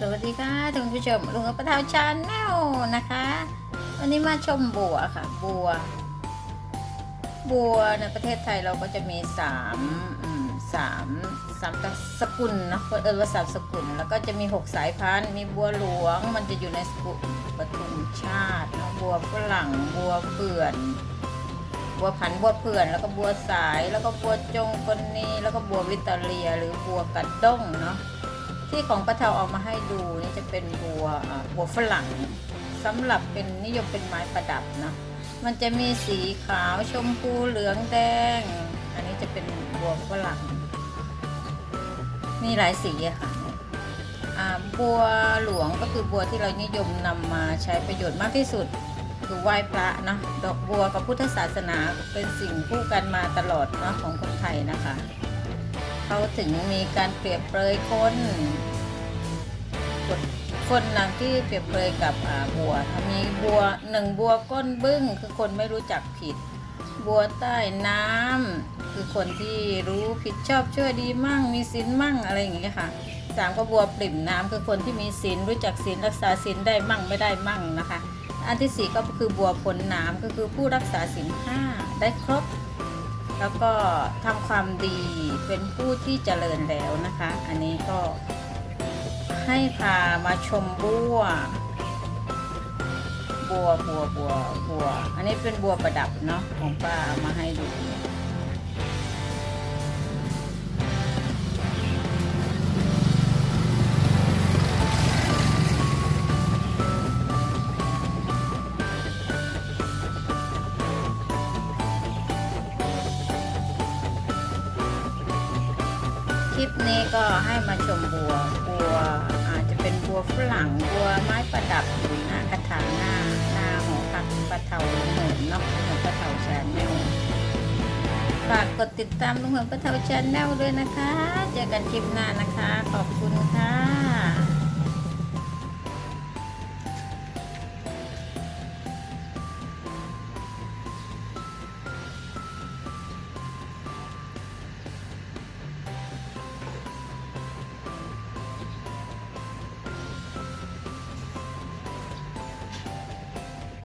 สวัสดีค่ะท่านผู้ชมลุงกับประทาวชาแนลนะคะ วันนี้มาชมบัวค่ะ บัว บัวในประเทศไทยเราก็จะมีสามสามสามสกุลนะเออว่าสามสกุล แล้วก็จะมีหกสายพันธุ์ มีบัวหลวง มันจะอยู่ในสกุลปทุมชาตินะบัวฝรั่ง บัวเปื่อนบัวผันบัวเผื่อนแล้วก็บัวสายแล้วก็บัวจงกลนีแล้วก็บัววิตาเลีย หรือบัวกัดด้งเนาะ ที่ของป้าเทาเอามาให้ดูนี่จะเป็นบัวอ่าบัวฝรั่งสำหรับเป็นนิยมเป็นไม้ประดับนะมันจะมีสีขาวชมพูเหลืองแดง อันนี้จะเป็นบัวฝรั่ง มีหลายสีอะค่ะอ่าบัวหลวงก็คือบัวที่เรานิยมนำมาใช้ประโยชน์มากที่สุดคือไหว้พระนะดอกบัวกับพุทธศาสนาเป็นสิ่งคู่กันมาตลอดนะของคนไทยนะคะ เขาถึงมีการเปรียบเปรยคนคนนางที่เปรียบเปรยกับบัวถ้ามีบัวหนึ่งบัวก้นบึ้งคือคนไม่รู้จักผิด บัวใต้น้ำคือคนที่รู้ผิดชอบชั่วดีมั่งมีศีลมั่งอะไรอย่างเงี้ยค่ะสามก็บัวปริ่มน้ำคือคนที่มีศีลรู้จักศีลรักษาศีลได้มั่งไม่ได้มั่งนะคะ อันที่สี่ก็คือบัวพ้นน้ำก็คือผู้รักษาศีลห้าได้ครบ แล้วก็ทำความดีเป็นผู้ที่เจริญแล้วนะคะ อันนี้ก็ให้พามาชมบัว บัวบัวบัวบัว อันนี้เป็นบัวประดับเนาะของป้ามาให้ดู คลิปนี้ก็ให้มาชมบัว บัวอาจจะเป็นบัวฝรั่ง บัวไม้ประดับหน้ากระถางหน้าหน้าหอพักปลาเทาลุงเหินเนาะลุงเหินปลาเทาแชนแนลฝากกดติดตามลุงเหินปลาเทาแชนแนลด้วยนะคะ เจอกันคลิปหน้านะคะ ขอบคุณค่ะ